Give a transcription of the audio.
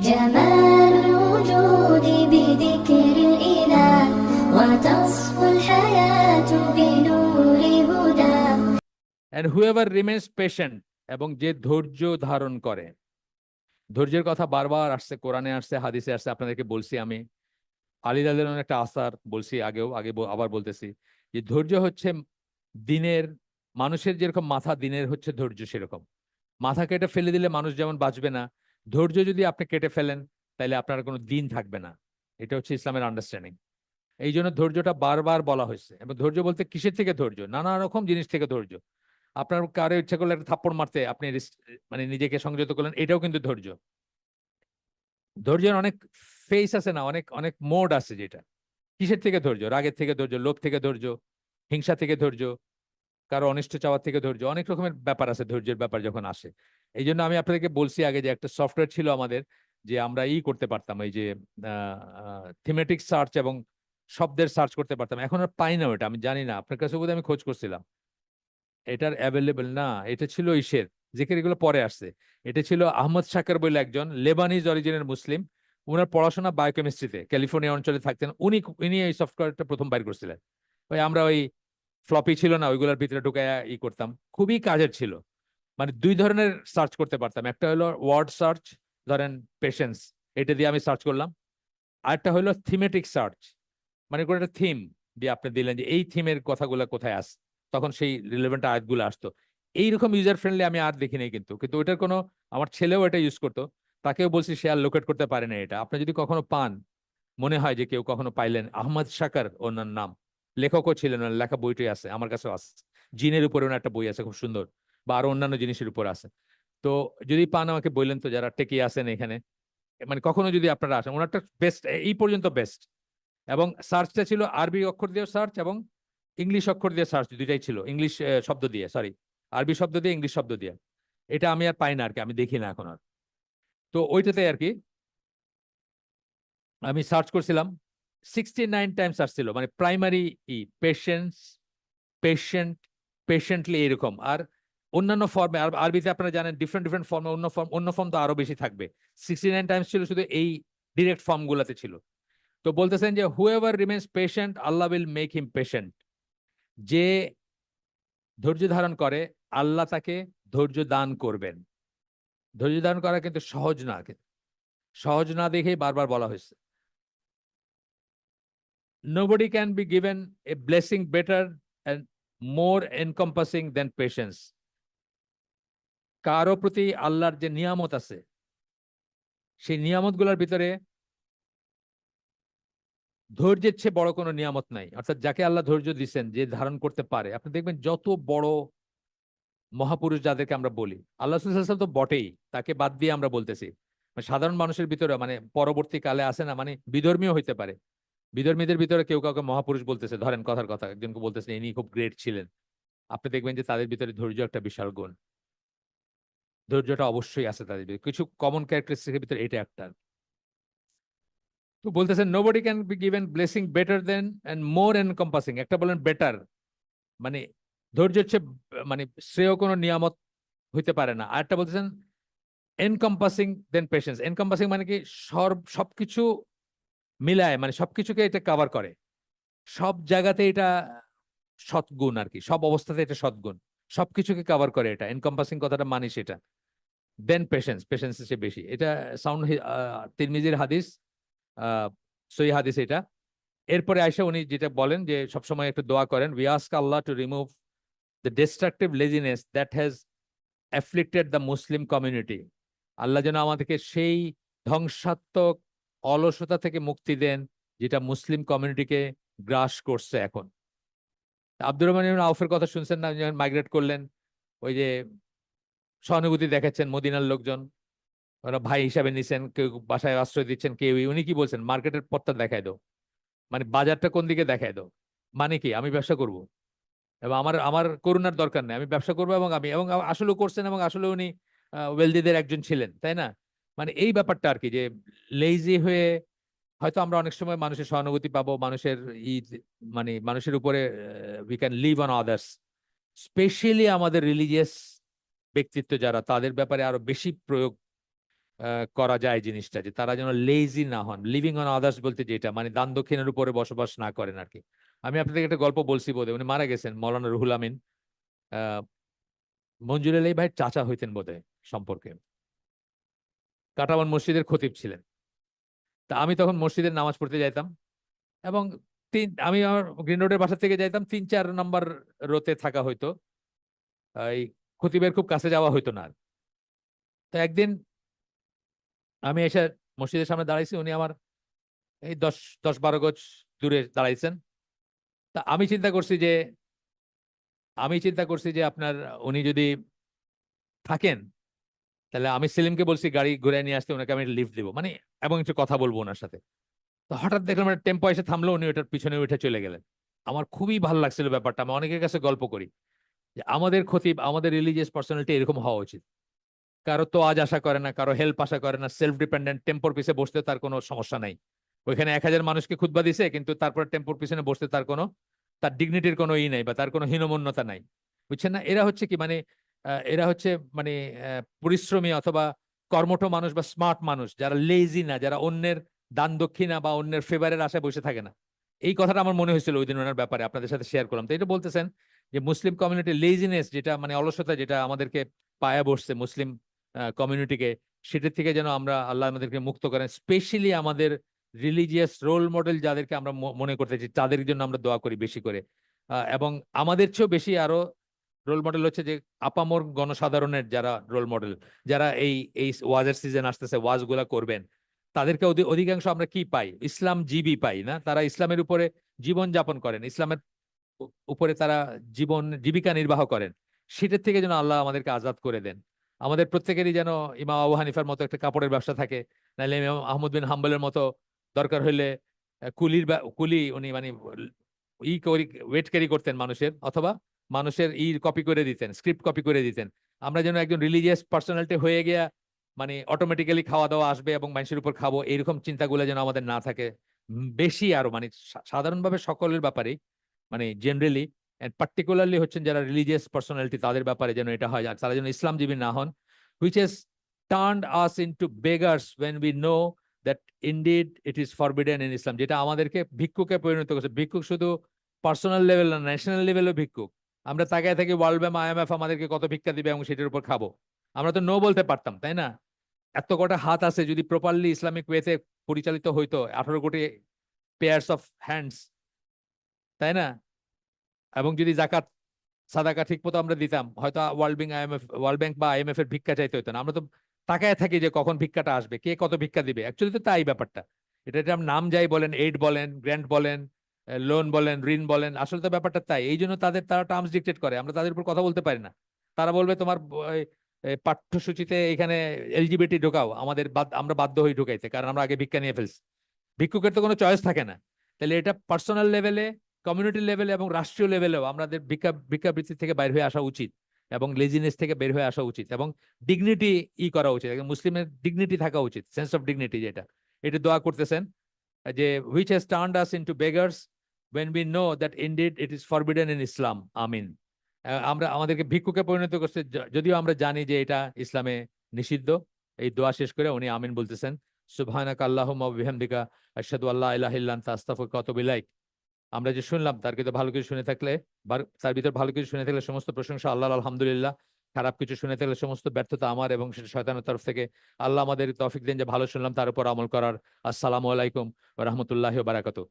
جمال الوجود بذكر الإله وتصفو الحياة بنور هدى and whoever remains patient এবং যে ধৈর্য ধারণ করে ধৈর্যের কথা বারবার আসছে কোরআনে আসছে হাদিসে আসছে আপনাদেরকে বলছি আমি আলী রাদিয়াল্লাহু একটা আসার বলছি আগেও আগে ব- আবার বলতেছি যে ধৈর্য হচ্ছে দিনের মানুষের যেরকম মাথা দিনের হচ্ছে ধৈর্য সেরকম মাথা কেটে ফেলে দিলে মানুষ যেমন বাঁচবে না ধৈর্য যদি আপনি কেটে ফেলেন তাহলে আপনার কোনো দিন থাকবে না। এটা হচ্ছে ইসলামের আন্ডারস্ট্যান্ডিং এই জন্য ধৈর্যটা বারবার বলা হয়েছে। এবং ধৈর্য বলতে কিসের থেকে ধৈর্য? নানা রকম জিনিস থেকে ধৈর্য। আপনার কারও ইচ্ছা করলে একটা থাপ্পড় মারতে আপনি মানে নিজেকে সংযত করলেন, এটাও কিন্তু ধৈর্য। ধৈর্যের অনেক ফেস আছে না, অনেক অনেক মোড আছে যেটা। কিসের থেকে ধৈর্য? রাগের থেকে ধৈর্য, লোভ থেকে ধৈর্য, হিংসা থেকে ধৈর্য কারও অনিষ্ট চাওয়ার থেকে ধৈর্য, অনেক রকমের ব্যাপার আছে ধৈর্যের ব্যাপার যখন আসে। এই জন্য আমি আপনাদেরকে বলছি আগে যে একটা সফটওয়্যার ছিল আমাদের যে আমরা ই করতে পারতাম, এই যে থিমেটিক সার্চ এবং শব্দের সার্চ করতে পারতাম। এখন আর পাই না ওটা আমি জানি না। আপনার কাছে বোধহয় আমি খোঁজ করছিলাম। এটার অ্যাভেলেবেল না, এটা ছিল ইসের যেখানে এগুলো পরে আসছে। এটা ছিল আহমদ শাকার বলে একজন লেবানিজ অরিজিনের মুসলিম। উনার পড়াশোনা বায়োকেমিস্ট্রিতে ক্যালিফোর্নিয়া অঞ্চলে থাকতেন। উনি উনি এই সফটওয়্যারটা প্রথম বাইর করছিলেন। ওই আমরা ওই ফ্লপি ছিল না, ওইগুলোর ভিতরে ঢুকায় ই করতাম। খুবই কাজের ছিল। মানে দুই ধরনের সার্চ করতে পারতাম। একটা হলো ওয়ার্ড সার্চ ধরেন পেশেন্স এটা দিয়ে আমি সার্চ করলাম। আরেকটা হলো থিমেটিক সার্চ মানে কোনো একটা থিম দিয়ে আপনি দিলেন যে, এই থিমের কথাগুলো কোথায় আস তখন সেই রিলেভেন্ট আয়াতগুলো আসতো। এইরকম ইউজার ফ্রেন্ডলি আমি আর দেখিনি কিন্তু। কিন্তু ওইটার কোনো, আমার ছেলেও এটা ইউজ করতো। তাকেও বলছি, সে আর লোকেট করতে পারে না এটা। আপনি যদি কখনো পান, মনে হয় যে কেউ কখনো পাইলেন, আহমদ শাকার ওনার নাম। লেখকও ছিলেন লেখা বইটি আছে, আমার কাছেও আছে। জিনের উপরে ওনার একটা বই আছে, খুব সুন্দর, বা আরও অন্যান্য জিনিসের উপর আছে। তো যদি পান আমাকে বললেন তো, যারা টেকি আসেন এখানে মানে কখনো যদি আপনারা আসেন, ওনারটা বেস্ট এই পর্যন্ত বেস্ট এবং সার্চটা ছিল আরবি অক্ষর দিয়ে সার্চ এবং ইংলিশ অক্ষর দিয়ে সার্চ দুইটাই ছিল, ইংলিশ শব্দ দিয়ে সরি আরবি শব্দ দিয়ে, ইংলিশ শব্দ দিয়ে। এটা আমি আর পাই না আর কি আমি দেখি না এখন আর। তো ওইটাতে আর কি আমি সার্চ করছিলাম সিক্সটি নাইন টাইমস আসছিল মানে প্রাইমারি ই পেশেন্স পেশেন্ট পেশেন্টলি এরকম আর অন্যান্য ফর্মে আর আরবিতে আপনারা জানেন ডিফারেন্ট ডিফারেন্ট ফর্মে অন্য ফর্ম অন্য ফর্ম তো আরও বেশি থাকবে। সিক্সটি নাইন টাইমস ছিল শুধু এই ডিরেক্ট ফর্ম গুলাতে ছিল। তো বলতেছেন যে however remains patient Allah will make him patient যে ধৈর্য ধারণ করে, আল্লাহ তাকে ধৈর্য দান করবেন। ধৈর্য ধারণ করা কিন্তু সহজ না সহজ না দেখেই বারবার বলা হয়েছে। Nobody can be given a blessing better and more encompassing than patience. কারও প্রতি আল্লাহর যে নিয়ামত আছে, সেই নিয়ামতগুলার ভিতরে ধৈর্যের চেয়ে বড় কোনো নিয়ামত নাই। অর্থাৎ যাকে আল্লাহ ধৈর্য দিচ্ছেন যে ধারণ করতে পারে। আপনি দেখবেন যত বড় মহাপুরুষ যাদেরকে আমরা বলি, আল্লাহ তো বটেই, তাকে বাদ দিয়ে আমরা বলতেছি। মানে সাধারণ মানুষের ভিতরে মানে পরবর্তীকালে আসে না মানে বিধর্মীয় হইতে পারে। বিধর্মীদের ভিতরে কেউ কাউকে মহাপুরুষ বলতেছে, ধরেন কথার কথা, একজনকে বলতেছে, ইনি খুব গ্রেট ছিলেন। আপনি দেখবেন যে তাদের ভিতরে ধৈর্য একটা বিশাল গুণ। ধৈর্যটা অবশ্যই আছে তাদের ভিতরে। কিছু কমন ক্যারেক্টারিস্টিকের ভিতরে এটা একটা। তো বলতেছেন nobody can be given blessing better than and more encompassing একটা বলেন বেটার মানে ধৈর্য হচ্ছে মানে শ্রেয় কোনো নিয়ামত হইতে পারে না। আরেকটা বলতেছেন এনকম্পাসিং দেন পেশেন্স এনকম্পাসিং মানে কি সব সবকিছু মিলায় মানে সবকিছুকে এটা কভার করে। সব জায়গাতে এটা সৎগুণ আর কি, সব অবস্থাতে এটা সৎগুণ সবকিছুকে কভার করে এটা এনকম্পাসিং কথাটা মানি সেটা। দেন পেশেন্স পেশেন্স এসে বেশি। এটা সাউন্ড তিরমিজির হাদিস সই হাদিস এটা। এরপরে আয়সা উনি যেটা বলেন যে সবসময় একটু দোয়া করেন we ask Allah to remove the destructive laziness that has afflicted the Muslim community আল্লাহ যেন আমাদেরকে সেই ধ্বংসাত্মক অলসতা থেকে মুক্তি দেন, যেটা মুসলিম কমিউনিটিকে গ্রাস করছে এখন। আব্দুর রহমান আউফের কথা শুনছেন না? যখন মাইগ্রেট করলেন, ওই যে সহানুভূতি দেখাচ্ছেন মদিনার লোকজন। ওরা ভাই হিসাবে নিছেন, কেউ বাসায় আশ্রয় দিচ্ছেন, কেউ উনি কি বলছেন? মার্কেটের পথটা দেখায় দাও। মানে বাজারটা কোন দিকে দেখায় দাও? মানে কি? আমি ব্যবসা করব। এবং আমার আমার করুণার দরকার নেই। আমি ব্যবসা করব এবং আমি, এবং আসলেও করছেন এবং আসলে উনি ওয়েলদিদের একজন ছিলেন, তাই না? মানে এই ব্যাপারটা আর কি যে লেজি হয়ে হয়তো আমরা অনেক সময় মানুষের সহানুভূতি পাবো, মানুষের ই মানে মানুষের উপরে we can live on others specially আমাদের রিলিজিয়াস ব্যক্তিত্ব যারা, তাদের ব্যাপারে আরও বেশি প্রয়োগ করা যায় জিনিসটা যে তারা যেন লেজি না হন। লিভিং অন আদার্স বলতে যেটা মানে দান দক্ষিণের উপরে বসবাস না করেন আর কি আমি আপনাদের একটা গল্প বলছি বোধহয়, উনি মারা গেছেন, মৌলানা রুহুল আমিন। আহ আলী ভাই চাচা হইতেন বোধহয় সম্পর্কে। কাটাবন মসজিদের খতিব ছিলেন। তা আমি তখন মসজিদের নামাজ পড়তে যাইতাম এবং তিন, আমি আমার গ্রিন রোডের বাসা থেকে যাইতাম, তিন, চার নম্বর রোতে থাকা হইতো। এই খতিবের খুব কাছে যাওয়া হইতো না। তো একদিন আমি এসে মসজিদের সামনে দাঁড়াইছি, উনি আমার এই দশ দশ, বারো গজ দূরে দাঁড়াইছেন। তা আমি চিন্তা করছি যে, আমি চিন্তা করছি যে আপনার, উনি যদি থাকেন তাহলে আমি সেলিমকে বলছি, গাড়ি ঘুরে নিয়ে আসতে, ওনাকে আমি লিফট দেবো। মানে এবং একটু কথা বলব ওনার সাথে। তো হঠাৎ দেখলাম একটা টেম্পো এসে থামলো, উনি ওটার পিছনে উঠে চলে গেলেন। আমার খুবই ভালো লাগছিল ব্যাপারটা, আমি অনেকের কাছে গল্প করি যে আমাদের খতিব আমাদের রিলিজিয়াস পার্সোনালিটি এরকম হওয়া উচিত। কারও তো আজ আশা করে না, কারও হেল্প আশা করে না সেলফ ডিপেন্ডেন্ট টেম্পোর পিছে বসতে তার কোনো সমস্যা নাই। ওইখানে এক হাজার মানুষকে খুদবা দিছে, কিন্তু তারপর টেম্পোর পিছনে বসতে তার কোনো, তার ডিগনিটির কোনো ই নাই বা তার কোনো হীনমন্যতা নাই। বুঝছেন না? এরা হচ্ছে কি মানে এরা হচ্ছে মানে পরিশ্রমী অথবা কর্মঠ মানুষ বা স্মার্ট মানুষ, যারা লেজি না, যারা অন্যের দান দক্ষিণা বা অন্যের ফেভারের আশায় বসে থাকে না। এই কথাটা আমার মনে হয়েছিল ওই দিন ওনার ব্যাপারে, আপনাদের সাথে শেয়ার করলাম। তো এটা বলতেছেন যে মুসলিম কমিউনিটি লেজিনেস যেটা মানে অলসতা যেটা আমাদেরকে পায়া বসছে মুসলিম কমিউনিটিকে সেটার থেকে যেন আমরা আল্লাহ আমাদেরকে মুক্ত করেন। স্পেশালি আমাদের রিলিজিয়াস রোল মডেল যাদেরকে আমরা মনে করতে চাই, তাদের জন্য আমরা দোয়া করি বেশি করে। এবং আমাদের চেয়েও বেশি আরও রোল মডেল হচ্ছে যে আপামর গণসাধারণের যারা রোল মডেল যারা এই এই ওয়াজের সিজন আসতেছে ওয়াজগুলা করবেন, তাদেরকে অধিকাংশ আমরা কি পাই? ইসলাম জীবী পাই, না? তারা ইসলামের উপরে জীবন যাপন করেন, ইসলামের উপরে তারা জীবন, জীবিকা নির্বাহ করেন। সেটার থেকে যেন আল্লাহ আমাদেরকে আজাদ করে দেন। আমাদের প্রত্যেকেরই যেন ইমাম আবু হানিফার মতো একটা কাপড়ের ব্যবসা থাকে নাহলে ইমাম আহমদ বিন হাম্বলের মতো দরকার হইলে কুলির কুলি উনি মানে ই ওয়েট ক্যারি করতেন মানুষের, অথবা মানুষের ই কপি করে দিতেন স্ক্রিপ্ট কপি করে দিতেন। আমরা যেন একজন রিলিজিয়াস পার্সোনালিটি হয়ে গিয়া মানে অটোমেটিক্যালি খাওয়া দাওয়া আসবে এবং মানুষের উপর খাব এরকম চিন্তাগুলো যেন আমাদের না থাকে। বেশি আরও মানে সাধারণভাবে সকলের ব্যাপারেই মানে জেনারেলি অ্যান্ড পার্টিকুলারলি হচ্ছেন যারা রিলিজিয়াস পার্সোনালিটি তাদের ব্যাপারে যেন এটা হয় তারা যেন ইসলামজীবী না হন which has us into beggars when we know that indeed it is forbidden in Islam যেটা আমাদেরকে ভিক্ষুকে পরিণত করছে। ভিক্ষুক শুধু পার্সোনাল লেভেল না ন্যাশনাল লেভেলও ভিক্ষুক। আমরা তাকায় থাকি ওয়ার্ল্ড ব্যাংক আইএমএফ আমাদেরকে কত ভিক্ষা দিবে এবং সেটার উপর খাব। আমরা তো নো বলতে পারতাম, তাই না? এত কটা হাত আছে, যদি প্রপারলি ইসলামিক ওয়েতে পরিচালিত হইতো, আঠারো কোটি পেয়ার্স অফ হ্যান্ডস তাই না? এবং যদি জাকাত, সাদাকা ঠিক মতো আমরা দিতাম, হয়তো World Bank IMF World Bank বা আইএমএফ এর ভিক্ষা চাইতে হতো না। আমরা তো তাকায় থাকি যে কখন ভিক্ষাটা আসবে, কে কত ভিক্ষা দিবে। অ্যাকচুয়ালি তো তাই ব্যাপারটা। এটা নাম যাই বলেন এইড বলেন গ্র্যান্ট বলেন লোন বলেন, ঋণ বলেন, আসলে তো ব্যাপারটা তাই। এই জন্য তাদের, তারা টার্মস ডিকটেট করে। আমরা তাদের উপর কথা বলতে পারি না। তারা বলবে তোমার পাঠ্যসূচিতে এখানে এলজিবিটি ঢোকাও, আমাদের আমরা বাধ্য হয়ে ঢুকাইতে, কারণ আমরা আগে ভিক্ষা নিয়ে ফেলছি। ভিক্ষুকের তো কোনো চয়েস থাকে না। তাহলে এটা পার্সোনাল লেভেলে কমিউনিটি লেভেলে এবং রাষ্ট্রীয় লেভেলেও আমাদের ভিক্ষা, ভিক্ষাবৃত্তি থেকে বাইর হয়ে আসা উচিত এবং লেজিনেস থেকে বের হয়ে আসা উচিত এবং ডিগনিটি ই করা উচিত। মুসলিমের ডিগনিটি থাকা উচিত সেন্স অফ ডিগনিটি যেটা। এটা দোয়া করতেছেন যে which has turned us into beggars when we know that indeed it is forbidden in Islam. আমিন আহ, আমরা আমাদেরকে ভিক্ষুকে পরিণত করছে যদিও আমরা জানি যে এটা ইসলামে নিষিদ্ধ। এই দোয়া শেষ করে উনি আমিন বলতেছেন সুবহানাক আল্লাহুম্মা বিহামদিকা আশহাদু আল্লা ইলাহা ইল্লা আস্তাগফিরুকা ওয়া আতুবু ইলাইক। আমরা যে শুনলাম তার কিন্তু ভালো কিছু শুনে থাকলে তার ভিতর ভালো কিছু শুনে থাকলে সমস্ত প্রশংসা আল্লাহ আলহামদুলিল্লাহ। খারাপ কিছু শুনে থাকলে সমস্ত ব্যর্থতা আমার এবং সেটা শয়তানের তরফ থেকে। আল্লাহ আমাদের তৌফিক দেন যে ভালো শুনলাম তার উপর আমল করার। আসসালামু আলাইকুম রাহমাতুল্লাহি ওয়া বারাকাতুহু।